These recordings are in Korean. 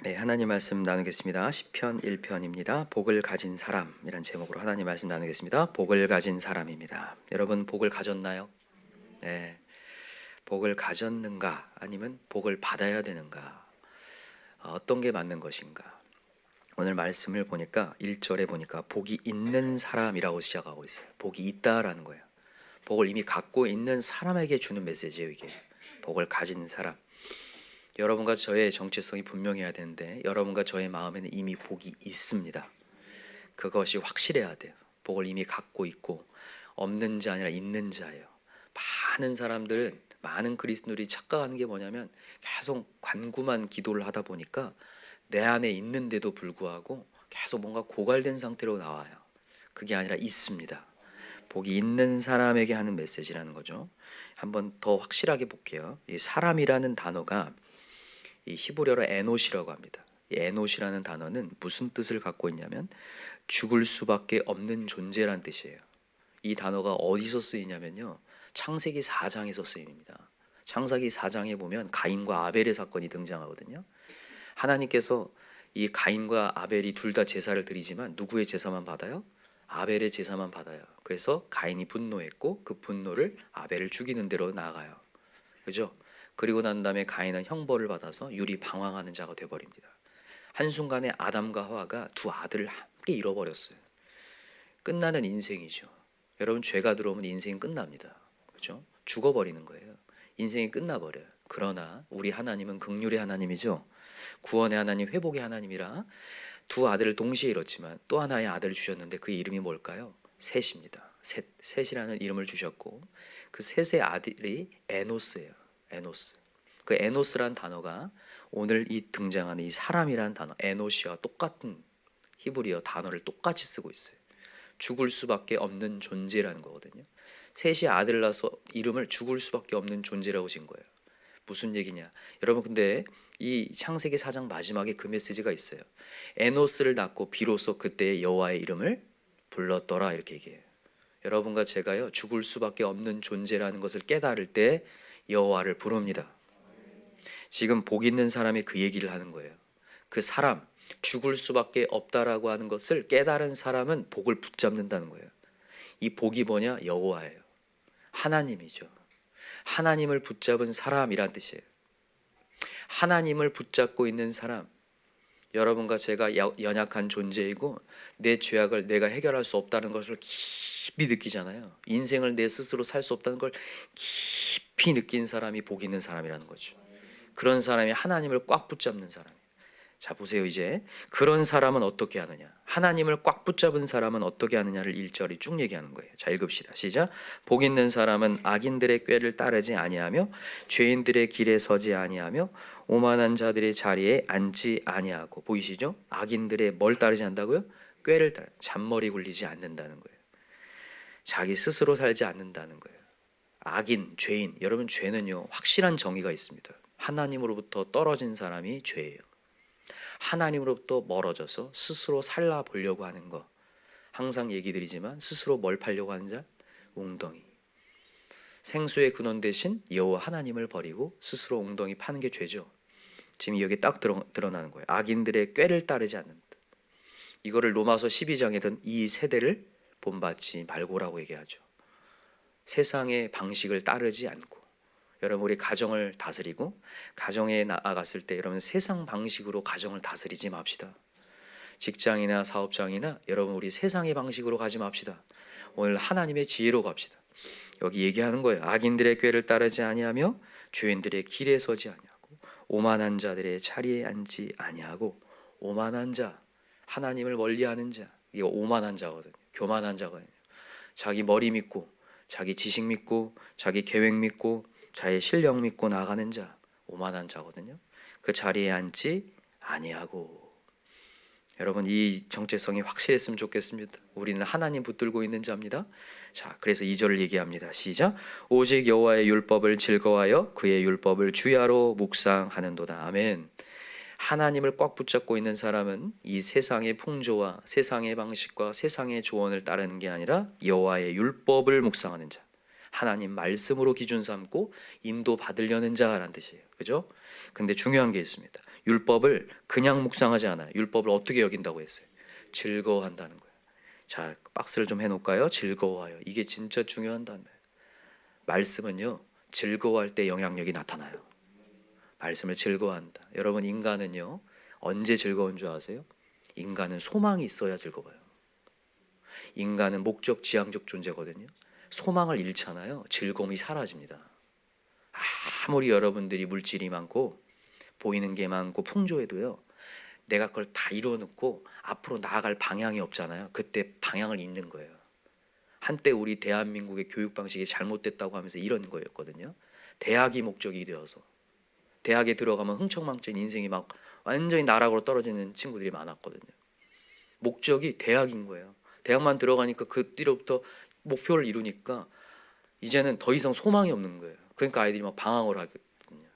네, 하나님 말씀 나누겠습니다. 시편 1편입니다. 복을 가진 사람이란 제목으로 하나님 말씀 나누겠습니다. 복을 가진 사람입니다. 여러분 복을 가졌나요? 네. 복을 가졌는가 아니면 복을 받아야 되는가? 어, 어떤 게 맞는 것인가? 오늘 말씀을 보니까 1절에 보니까 복이 있는 사람이라고 시작하고 있어요. 복이 있다라는 거예요. 복을 이미 갖고 있는 사람에게 주는 메시지예요, 이게. 복을 가진 사람. 여러분과 저의 정체성이 분명해야 되는데 여러분과 저의 마음에는 이미 복이 있습니다. 그것이 확실해야 돼요. 복을 이미 갖고 있고 없는 자 아니라 있는 자예요. 많은 사람들은 많은 그리스도들이 착각하는 게 뭐냐면 계속 관구만 기도를 하다 보니까 내 안에 있는데도 불구하고 계속 뭔가 고갈된 상태로 나와요. 그게 아니라 있습니다. 복이 있는 사람에게 하는 메시지라는 거죠. 한번 더 확실하게 볼게요. 이 사람이라는 단어가 이 히브리어로 에노시라고 합니다. 이 에노시라는 단어는 무슨 뜻을 갖고 있냐면 죽을 수밖에 없는 존재란 뜻이에요. 이 단어가 어디서 쓰이냐면요. 창세기 4장에서 쓰입니다. 창세기 4장에 보면 가인과 아벨의 사건이 등장하거든요. 하나님께서 이 가인과 아벨이 둘 다 제사를 드리지만 누구의 제사만 받아요? 아벨의 제사만 받아요. 그래서 가인이 분노했고 그 분노를 아벨을 죽이는 대로 나아가요. 그죠? 그리고 난 다음에 가인은 형벌을 받아서 유리 방황하는 자가 돼 버립니다. 한순간에 아담과 하와가 두 아들을 함께 잃어버렸어요. 끝나는 인생이죠. 여러분 죄가 들어오면 인생이 끝납니다. 그렇죠? 죽어버리는 거예요. 인생이 끝나버려요. 그러나 우리 하나님은 극률의 하나님이죠. 구원의 하나님, 회복의 하나님이라 두 아들을 동시에 잃었지만 또 하나의 아들을 주셨는데 그 이름이 뭘까요? 셋입니다. 셋, 셋이라는 이름을 주셨고 그 셋의 아들이 에노스예요. 에노스. 그 에노스란 단어가 오늘 이 등장하는 이 사람이란 단어 에노시와 똑같은 히브리어 단어를 똑같이 쓰고 있어요. 죽을 수밖에 없는 존재라는 거거든요. 셋이 아들 낳아서 이름을 죽을 수밖에 없는 존재라고 진 거예요. 무슨 얘기냐? 여러분 근데 이 창세기 사장 마지막에 그 메시지가 있어요. 에노스를 낳고 비로소 그때의 여호와의 이름을 불렀더라 이렇게 얘기해요. 여러분과 제가요 죽을 수밖에 없는 존재라는 것을 깨달을 때 여호와를 부릅니다. 지금 복 있는 사람이 그 얘기를 하는 거예요. 그 사람 죽을 수밖에 없다라고 하는 것을 깨달은 사람은 복을 붙잡는다는 거예요. 이 복이 뭐냐? 여호와예요. 하나님이죠. 하나님을 붙잡은 사람이란 뜻이에요. 하나님을 붙잡고 있는 사람. 여러분과 제가 여- 연약한 존재이고 내 죄악을 내가 해결할 수 없다는 것을 깊이 느끼잖아요. 인생을 내 스스로 살 수 없다는 걸 깊이 느낀 사람이 복 있는 사람이라는 거죠. 그런 사람이 하나님을 꽉 붙잡는 사람. 자 보세요 이제. 그런 사람은 어떻게 하느냐? 하나님을 꽉 붙잡은 사람은 어떻게 하느냐를 일절이 쭉 얘기하는 거예요. 자 읽읍시다. 시작. 복 있는 사람은 악인들의 꾀를 따르지 아니하며 죄인들의 길에 서지 아니하며 오만한 자들의 자리에 앉지 아니하고 보이시죠? 악인들의 뭘 따르지 않는다고요? 꾀를 따 잔머리 굴리지 않는다는 거예요. 자기 스스로 살지 않는다는 거예요 악인 죄인 여러분 죄는요 확실한 정의가 있습니다. 하나님으로부터 떨어진 사람이 죄예요. 하나님으로부터 멀어져서 스스로 살라 보려고 하는 거. 항상 얘기 드리지만 스스로 뭘 팔려고 하는 자? 웅덩이. 생수의 근원 대신 여호와 하나님을 버리고 스스로 웅덩이 파는 게 죄죠. 지금 여기 딱 드러, 드러나는 거예요. 악인들의 꾀를 따르지 않는다 이거를 로마서 12장에 든 이 세대를 본받지 말고라고 얘기하죠 세상의 방식을 따르지 않고 여러분 우리 가정을 다스리고 가정에 나아갔을 때 여러분 세상 방식으로 가정을 다스리지 맙시다. 직장이나 사업장이나 여러분 우리 세상의 방식으로 가지 맙시다. 오늘 하나님의 지혜로 갑시다. 여기 얘기하는 거예요. 악인들의 꾀를 따르지 아니하며 죄인들의 길에 서지 아니하고 오만한 자들의 자리에 앉지 아니하고 오만한 자 하나님을 멀리하는 자 이거 오만한 자거든요. 교만한 자거든요. 자기 머리 믿고 자기 지식 믿고 자기 계획 믿고 자의 실력 믿고 나가는 자 오만한 자거든요. 그 자리에 앉지 아니하고 여러분 이 정체성이 확실했으면 좋겠습니다. 우리는 하나님 붙들고 있는 자입니다. 자, 그래서 2절을 얘기합니다. 시작. 오직 여호와의 율법을 즐거워하여 그의 율법을 주야로 묵상하는도다. 아멘. 하나님을 꽉 붙잡고 있는 사람은 이 세상의 풍조와 세상의 방식과 세상의 조언을 따르는 게 아니라 여호와의 율법을 묵상하는 자. 하나님 말씀으로 기준 삼고 인도 받으려는 자라는 뜻이에요. 그죠? 근데 중요한 게 있습니다. 율법을 그냥 묵상하지 않아요. 율법을 어떻게 여긴다고 했어요? 즐거워한다는 거예요. 자, 박스를 좀 해놓을까요? 즐거워요. 이게 진짜 중요한 단어예요. 말씀은요, 즐거워할 때 영향력이 나타나요. 말씀을 즐거워한다. 여러분, 인간은요, 언제 즐거운 줄 아세요? 인간은 소망이 있어야 즐거워요. 인간은 목적 지향적 존재거든요. 소망을 잃잖아요. 즐거움이 사라집니다. 아무리 여러분들이 물질이 많고 보이는 게 많고 풍조해도요. 내가 그걸 다 이뤄놓고 앞으로 나아갈 방향이 없잖아요. 그때 방향을 잃는 거예요. 한때 우리 대한민국의 교육 방식이 잘못됐다고 하면서 이런 거였거든요. 대학이 목적이 되어서 대학에 들어가면 흥청망청 인생이 막 완전히 나락으로 떨어지는 친구들이 많았거든요. 목적이 대학인 거예요. 대학만 들어가니까 그 뒤로부터 목표를 이루니까 이제는 더 이상 소망이 없는 거예요. 그러니까 아이들이 막 방황을 하거든요.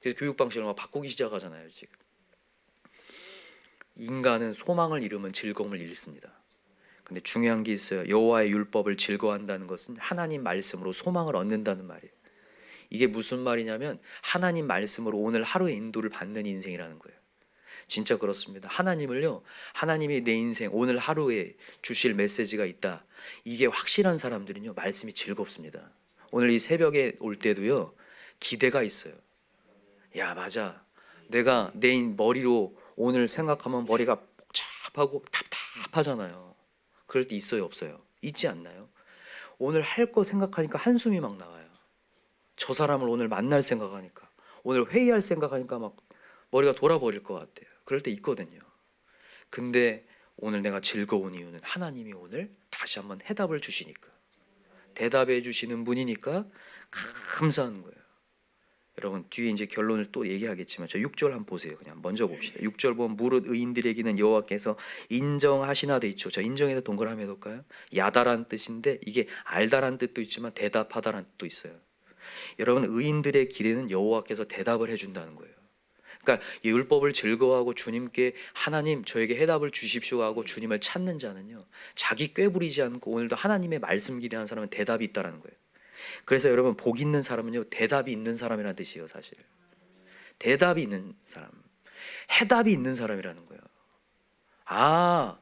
그래서 교육 방식을 막 바꾸기 시작하잖아요, 지금. 인간은 소망을 잃으면 즐거움을 잃습니다. 근데 중요한 게 있어요. 여호와의 율법을 즐거워한다는 것은 하나님 말씀으로 소망을 얻는다는 말이에요. 이게 무슨 말이냐면 하나님 말씀으로 오늘 하루의 인도를 받는 인생이라는 거예요. 진짜 그렇습니다. 하나님을요. 하나님이 내 인생 오늘 하루에 주실 메시지가 있다. 이게 확실한 사람들은요. 말씀이 즐겁습니다. 오늘 이 새벽에 올 때도요. 기대가 있어요. 야, 맞아. 내가 내 머리로 오늘 생각하면 머리가 복잡하고 답답하잖아요. 그럴 때 있어요, 없어요? 있지 않나요? 오늘 할 거 생각하니까 한숨이 막 나와요. 저 사람을 오늘 만날 생각하니까, 오늘 회의할 생각하니까 막 머리가 돌아버릴 것 같아요. 그럴 때 있거든요. 근데 오늘 내가 즐거운 이유는 하나님이 오늘 다시 한번 해답을 주시니까, 대답해 주시는 분이니까 감사한 거예요. 여러분 뒤에 이제 결론을 또 얘기하겠지만 저 6절 한번 보세요. 그냥 먼저 봅시다. 6절 보면 무릇 의인들에게는 여호와께서 인정하시나 돼 있죠. 저 인정에다 동그라미 해둘까요? 야다란 뜻인데 이게 알다란 뜻도 있지만 대답하다란 뜻도 있어요. 여러분 의인들의 길에는 여호와께서 대답을 해준다는 거예요. 그러니까 이 율법을 즐거워하고 주님께 하나님 저에게 해답을 주십시오 하고 주님을 찾는 자는요 자기 꾀부리지 않고 오늘도 하나님의 말씀 기대한 사람은 대답이 있다라는 거예요. 그래서 여러분 복 있는 사람은요 대답이 있는 사람이라는 뜻이에요 사실. 대답이 있는 사람 해답이 있는 사람이라는 거예요. 아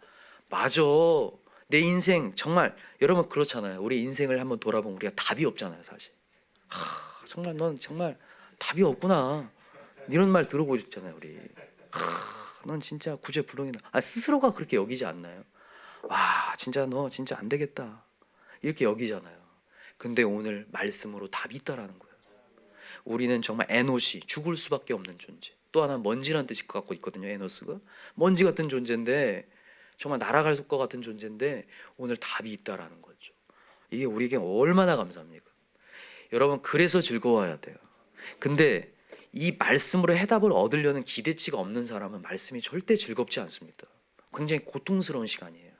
맞아. 내 인생 정말 여러분 그렇잖아요. 우리 인생을 한번 돌아보면 우리가 답이 없잖아요 사실 하, 정말 넌 정말 답이 없구나 이런 말 들어보고 싶잖아요 우리 하, 넌 진짜 구제불능이다 아 스스로가 그렇게 여기지 않나요 와 진짜 너 진짜 안 되겠다 이렇게 여기잖아요 근데 오늘 말씀으로 답이 있다라는 거예요. 우리는 정말 에노시 죽을 수밖에 없는 존재. 또 하나 먼지란 뜻이 갖고 있거든요. 에노스가 먼지 같은 존재인데 정말 날아갈 것 같은 존재인데 오늘 답이 있다라는 거죠. 이게 우리에게 얼마나 감사합니까? 여러분 그래서 즐거워야 돼요. 근데 이 말씀으로 해답을 얻으려는 기대치가 없는 사람은 말씀이 절대 즐겁지 않습니다. 굉장히 고통스러운 시간이에요.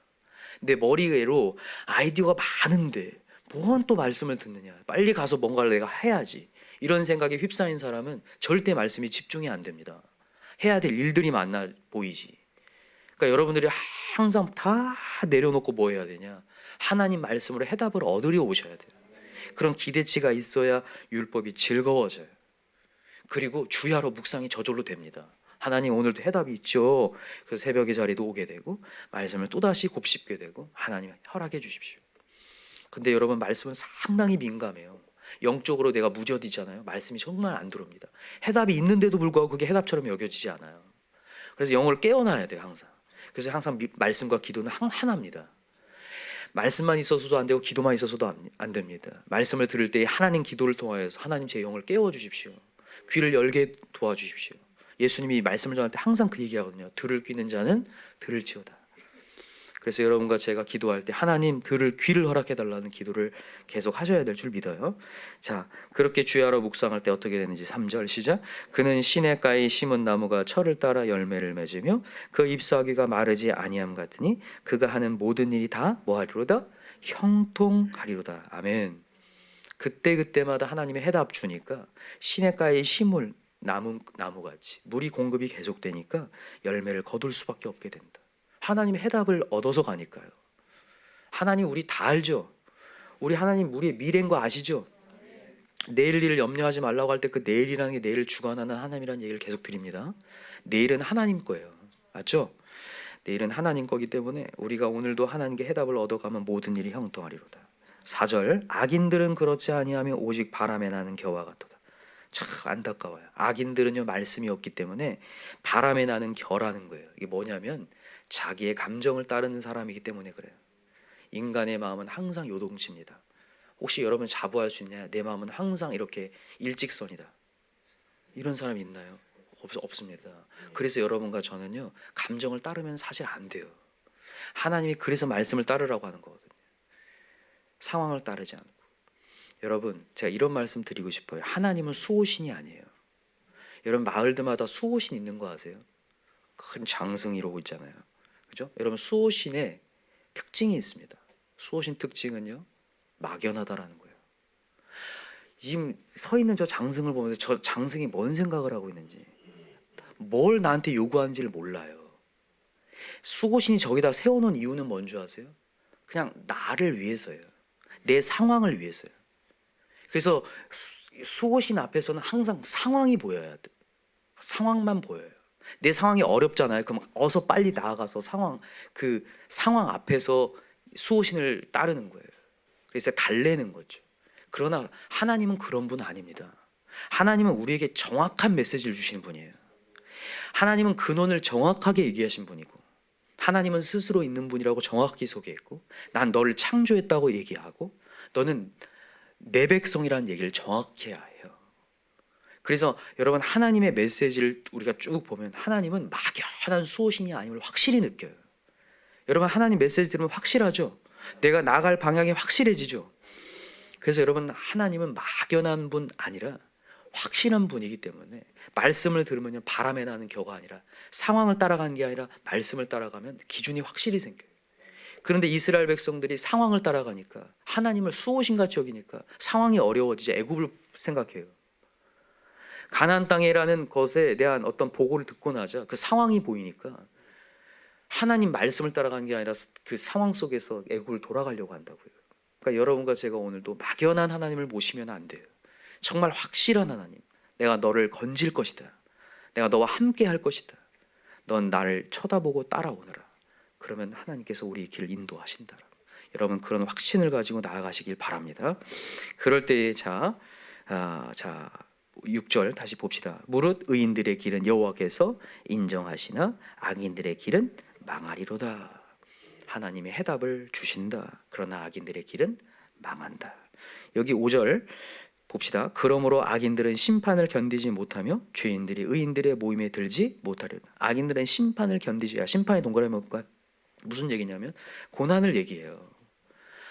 내 머리로 아이디어가 많은데 뭔 또 말씀을 듣느냐. 빨리 가서 뭔가를 내가 해야지. 이런 생각에 휩싸인 사람은 절대 말씀이 집중이 안 됩니다. 해야 될 일들이 많아 보이지. 그러니까 여러분들이 항상 다 내려놓고 뭐 해야 되냐? 하나님 말씀으로 해답을 얻으려 오셔야 돼요. 그런 기대치가 있어야 율법이 즐거워져요. 그리고 주야로 묵상이 저절로 됩니다. 하나님 오늘도 해답이 있죠. 그래서 새벽의 자리도 오게 되고 말씀을 또다시 곱씹게 되고 하나님 허락해 주십시오. 근데 여러분 말씀은 상당히 민감해요. 영적으로 내가 무뎌지잖아요. 말씀이 정말 안 들어옵니다. 해답이 있는데도 불구하고 그게 해답처럼 여겨지지 않아요. 그래서 영을 깨어나야 돼요, 항상. 그래서 항상 미, 말씀과 기도는 한, 하나입니다. 말씀만 있어서도 안 되고 기도만 있어서도 안, 안 됩니다. 말씀을 들을 때 하나님 기도를 통하여서 하나님 제 영을 깨워 주십시오. 귀를 열게 도와주십시오. 예수님이 말씀을 전할 때 항상 그 얘기하거든요. 들을 귀는 자는 들을지어다. 그래서 여러분과 제가 기도할 때 하나님 그를 귀를 허락해 달라는 기도를 계속 하셔야 될 줄 믿어요. 자, 그렇게 주야로 묵상할 때 어떻게 되는지 3절 시작. 그는 시냇가에 심은 나무가 철을 따라 열매를 맺으며 그 잎사귀가 마르지 아니함 같으니 그가 하는 모든 일이 다 뭐하리로다 형통하리로다. 아멘. 그때 그때마다 하나님의 해답 주니까 시냇가에 심을 나무 나무같이 물이 공급이 계속되니까 열매를 거둘 수밖에 없게 된다. 하나님의 해답을 얻어서 가니까요. 하나님 우리 다 알죠. 우리 하나님 우리의 미래인 거 아시죠? 내일 일을 염려하지 말라고 할 때 그 내일이라는 게 내일을 주관하는 하나님이라는 얘기를 계속 드립니다. 내일은 하나님 거예요. 맞죠? 내일은 하나님 거기 때문에 우리가 오늘도 하나님께 해답을 얻어가면 모든 일이 형통하리로다. 4절 악인들은 그렇지 아니하며 오직 바람에 나는 겨와 같도다. 참 안타까워요. 악인들은요 말씀이 없기 때문에 바람에 나는 겨라는 거예요. 이게 뭐냐면 자기의 감정을 따르는 사람이기 때문에 그래요. 인간의 마음은 항상 요동칩니다. 혹시 여러분 자부할 수 있냐? 내 마음은 항상 이렇게 일직선이다. 이런 사람이 있나요? 없, 없습니다. 그래서 여러분과 저는요 감정을 따르면 사실 안 돼요. 하나님이 그래서 말씀을 따르라고 하는 거거든요. 상황을 따르지 않고. 여러분 제가 이런 말씀 드리고 싶어요. 하나님은 수호신이 아니에요. 여러분 마을들마다 수호신 있는 거 아세요? 큰 장승 이러고 있잖아요. 그죠? 여러분 수호신의 특징이 있습니다. 수호신 특징은요 막연하다라는 거예요. 지금 서 있는 저 장승을 보면서 저 장승이 뭔 생각을 하고 있는지 뭘 나한테 요구하는지를 몰라요. 수고신이 저기다 세워놓은 이유는 뭔줄 아세요? 그냥 나를 위해서예요. 내 상황을 위해서요. 그래서 수- 수고신 앞에서는 항상 상황이 보여야 돼. 상황만 보여요. 내 상황이 어렵잖아요. 그럼 어서 빨리 나아가서 상황 그 상황 앞에서 수호신을 따르는 거예요. 그래서 달래는 거죠. 그러나 하나님은 그런 분 아닙니다. 하나님은 우리에게 정확한 메시지를 주시는 분이에요. 하나님은 근원을 정확하게 얘기하신 분이고 하나님은 스스로 있는 분이라고 정확히 소개했고 난 너를 창조했다고 얘기하고 너는 내 백성이라는 얘기를 정확히 해야 해요. 그래서 여러분 하나님의 메시지를 우리가 쭉 보면 하나님은 막연한 수호신이 아님을 확실히 느껴요. 여러분 하나님 메시지 들으면 확실하죠. 내가 나갈 방향이 확실해지죠. 그래서 여러분 하나님은 막연한 분 아니라 확실한 분이기 때문에 말씀을 들으면요 바람에 나는 겨가 아니라 상황을 따라가는 게 아니라 말씀을 따라가면 기준이 확실히 생겨요. 그런데 이스라엘 백성들이 상황을 따라가니까 하나님을 수호신 같이 여기니까 상황이 어려워지자 애굽을 생각해요. 가나안 땅이라는 것에 대한 어떤 보고를 듣고 나자 그 상황이 보이니까 하나님 말씀을 따라가는 게 아니라 그 상황 속에서 애굽을 돌아가려고 한다고요. 그러니까 여러분과 제가 오늘도 막연한 하나님을 모시면 안 돼요. 정말 확실한 하나님. 내가 너를 건질 것이다. 내가 너와 함께 할 것이다. 넌 나를 쳐다보고 따라오너라. 그러면 하나님께서 우리 길을 인도하신다. 여러분 그런 확신을 가지고 나아가시길 바랍니다. 그럴 때에 자, 아, 자 6절 다시 봅시다. 무릇 의인들의 길은 여호와께서 인정하시나 악인들의 길은 망하리로다. 하나님의 해답을 주신다. 그러나 악인들의 길은 망한다. 여기 5절 봅시다. 그러므로 악인들은 심판을 견디지 못하며 죄인들이 의인들의 모임에 들지 못하리로다. 악인들은 심판을 견디지. 아, 심판의 동그라미 뭘까? 무슨 얘기냐면 고난을 얘기해요.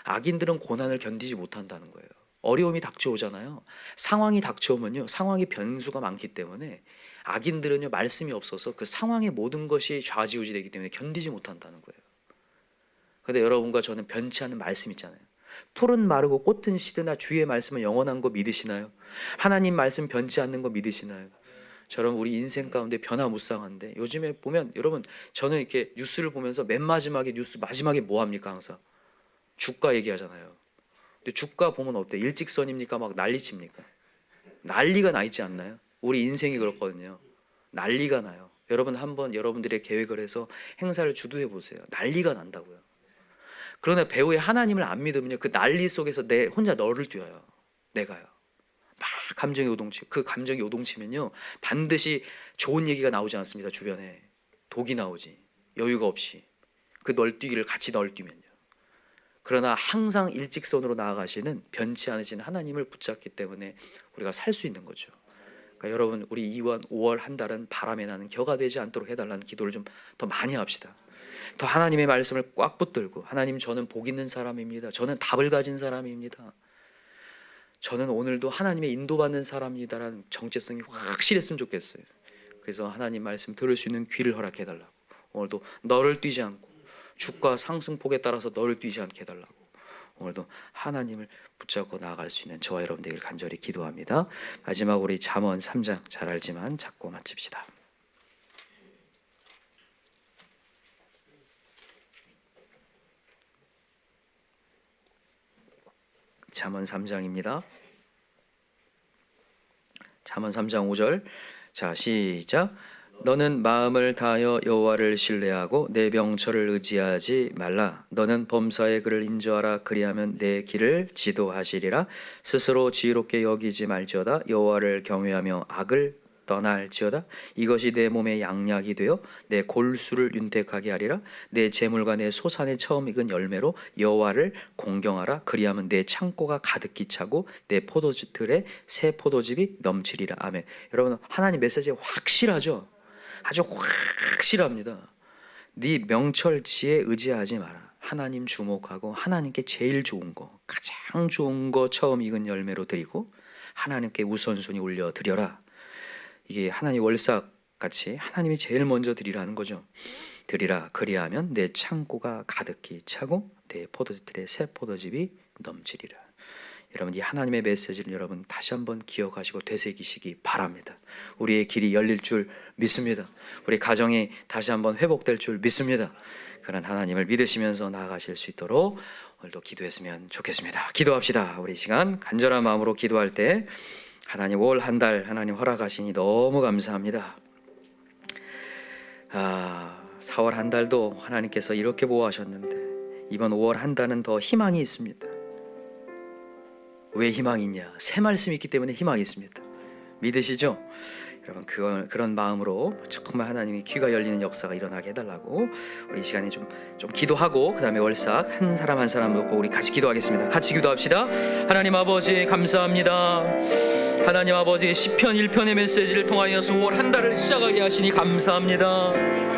악인들은 고난을 견디지 못한다는 거예요. 어려움이 닥쳐오잖아요. 상황이 닥쳐오면요, 상황이 변수가 많기 때문에 악인들은요 말씀이 없어서 그 상황의 모든 것이 좌지우지 되기 때문에 견디지 못한다는 거예요. 근데 여러분과 저는 변치 않는 말씀 있잖아요. 풀은 마르고 꽃은 시드나 주의 말씀은 영원한 거 믿으시나요? 하나님 말씀 변치 않는 거 믿으시나요? 저런 우리 인생 가운데 변화무쌍한데 요즘에 보면 여러분 저는 이렇게 뉴스를 보면서 맨 마지막에 뉴스 마지막에 뭐 합니까 항상 주가 얘기하잖아요. 근데 주가 보면 어때? 일직선입니까? 막 난리칩니까? 난리가 나 있지 않나요? 우리 인생이 그렇거든요. 난리가 나요. 여러분 한번 여러분들의 계획을 해서 행사를 주도해 보세요. 난리가 난다고요. 그러나 배우의 하나님을 안 믿으면요 그 난리 속에서 내 혼자 너를 뛰어요. 내가요. 막 감정이 요동치. 그 감정이 요동치면요 반드시 좋은 얘기가 나오지 않습니다. 주변에 독이 나오지. 여유가 없이 그 널뛰기를 같이 널뛰면요. 그러나 항상 일직선으로 나아가시는 변치 않으신 하나님을 붙잡기 때문에 우리가 살 수 있는 거죠. 그러니까 여러분 우리 2월 5월 한 달은 바람에 나는 겨가 되지 않도록 해달라는 기도를 좀 더 많이 합시다. 더 하나님의 말씀을 꽉 붙들고 하나님 저는 복 있는 사람입니다. 저는 답을 가진 사람입니다. 저는 오늘도 하나님의 인도받는 사람이다라는 정체성이 확실했으면 좋겠어요. 그래서 하나님 말씀 들을 수 있는 귀를 허락해 달라고. 오늘도 너를 뛰지 않고 주가 상승폭에 따라서 너를 뛰지 않게 해달라고. 오늘도 하나님을 붙잡고 나아갈 수 있는 저와 여러분 되길 간절히 기도합니다. 마지막 우리 잠언 3장 잘 알지만 잡고 마칩시다. 잠언 3장입니다. 잠언 3장 5절. 자, 시작. 너는 마음을 다하여 여호와를 신뢰하고 내 명철을 의지하지 말라. 너는 범사의 그를 인정하라. 그리하면 내 길을 지도하시리라. 스스로 지혜롭게 여기지 말지어다. 여호와를 경외하며 악을 떠날지어다. 이것이 내 몸의 양약이 되어 내 골수를 윤택하게 하리라. 내 재물과 내 소산의 처음 익은 열매로 여호와를 공경하라. 그리하면 내 창고가 가득히 차고 내 포도즙들에 새 포도즙이 넘치리라. 아멘. 여러분 하나님 메시지 확실하죠. 아주 확실합니다. 네 명철 지에 의지하지 마라. 하나님 주목하고 하나님께 제일 좋은 거, 가장 좋은 거 처음 익은 열매로 드리고 하나님께 우선순위 올려 드려라. 이게 하나님 월삭 같이 하나님이 제일 먼저 드리라는 거죠. 드리라 그리하면 내 창고가 가득히 차고 내 포도즙들의 새 포도즙이 넘치리라. 여러분 이 하나님의 메시지를 여러분 다시 한번 기억하시고 되새기시기 바랍니다. 우리의 길이 열릴 줄 믿습니다. 우리 가정이 다시 한번 회복될 줄 믿습니다. 그런 하나님을 믿으시면서 나아가실 수 있도록 오늘도 기도했으면 좋겠습니다. 기도합시다. 우리 시간 간절한 마음으로 기도할 때 하나님 올한달 하나님 허락하시니 너무 감사합니다. 아, 4월 한 달도 하나님께서 이렇게 보호하셨는데 이번 5월 한 달은 더 희망이 있습니다. 왜 희망이 있냐? 새 말씀이 있기 때문에 희망이 있습니다. 믿으시죠? 여러분 그런 그런 마음으로 정말 하나님이 귀가 열리는 역사가 일어나게 해달라고 우리 이 시간에 좀 좀 기도하고 그 다음에 월삭 한 사람 한 사람 놓고 우리 같이 기도하겠습니다. 같이 기도합시다. 하나님 아버지 감사합니다. 하나님 아버지 시편 1편의 메시지를 통하여서 5월 한 달을 시작하게 하시니 감사합니다.